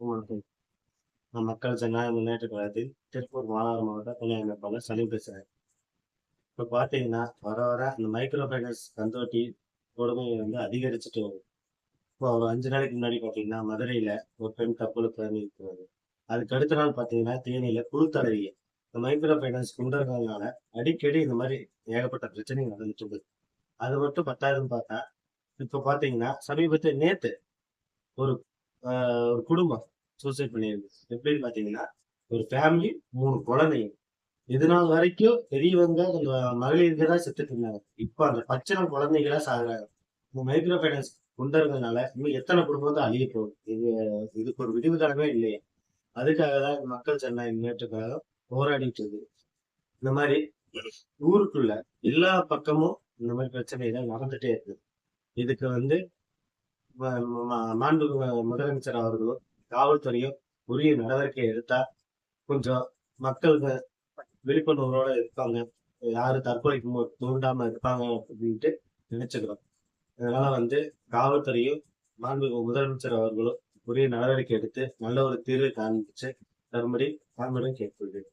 வணக்கம் நான் மக்கள் ஜனநாயக முன்னேற்ற கழகத்தில் திருப்பூர் மாநகர மாவட்ட துணை அமைப்பாளர் சலீம் பேசுகிறேன் இப்போ பார்த்தீங்கன்னா வர வர இந்த மைக்ரோ ஃபைனான்ஸ் கந்தோட்டி கொடுமை வந்து அதிகரிச்சுட்டு வரும் இப்போ ஒரு அஞ்சு நாளைக்கு முன்னாடி பார்த்தீங்கன்னா மதுரையில் ஒரு பெண் தற்கொலை இருக்கிறது அதுக்கு அடுத்த நாள் பார்த்தீங்கன்னா தேனியில் குழுத்தலைவி இந்த மைக்ரோ ஃபைனான்ஸ் குண்டர்களால அடிக்கடி இந்த மாதிரி ஏகப்பட்ட பிரச்சனைகள் நடந்துட்டு இருக்குது. அது மட்டும் பத்தாயிரம் பார்த்தா இப்போ பார்த்தீங்கன்னா சமீபத்தில் நேற்று ஒரு ஒரு குடும்பம் சூசைட் பண்ணியிருக்கு எப்படின்னு பார்த்தீங்கன்னா ஒரு ஃபேமிலி மூணு குழந்தைங்க. இது நாள் வரைக்கும் பெரியவங்க அந்த மகளிர்கள் தான் செத்துட்டு இருந்தாங்க. இப்போ அந்த பச்சனை குழந்தைகளா சாகுறாங்க. இந்த மைக்ரோ ஃபைனான்ஸ் குண்டர்கள்னால இன்னும் எத்தனை குடும்பம் தான் அழிய போகுது. இது இதுக்கு ஒரு விடிவு காலமே இல்லையே. அதுக்காக தான் மக்கள் ஜனநாயக முன்னேற்றக்காக போராடிட்டு இருக்கு இந்த மாதிரி ஊருக்குள்ள எல்லா பக்கமும் இந்த மாதிரி பிரச்சனைகள் நடந்துட்டே இருக்குது. இதுக்கு வந்து மாண்பு முதலமைச்சர் அவர்களும் காவல்துறையும் உரிய நடவடிக்கை எடுத்தா கொஞ்சம் மக்களுக்கு விழிப்புணர்வோட இருப்பாங்க. யாரும் தற்கொலைக்கு தூண்டாம இருப்பாங்க அப்படின்ட்டு நினைச்சுக்கிறோம். அதனால வந்து காவல்துறையும் மாண்பு முதலமைச்சர் அவர்களும் உரிய நடவடிக்கை எடுத்து நல்ல ஒரு தீர்வை காண்பிச்சு தரும்படி தாழ்மையுடன் கேட்கொள்கிறேன்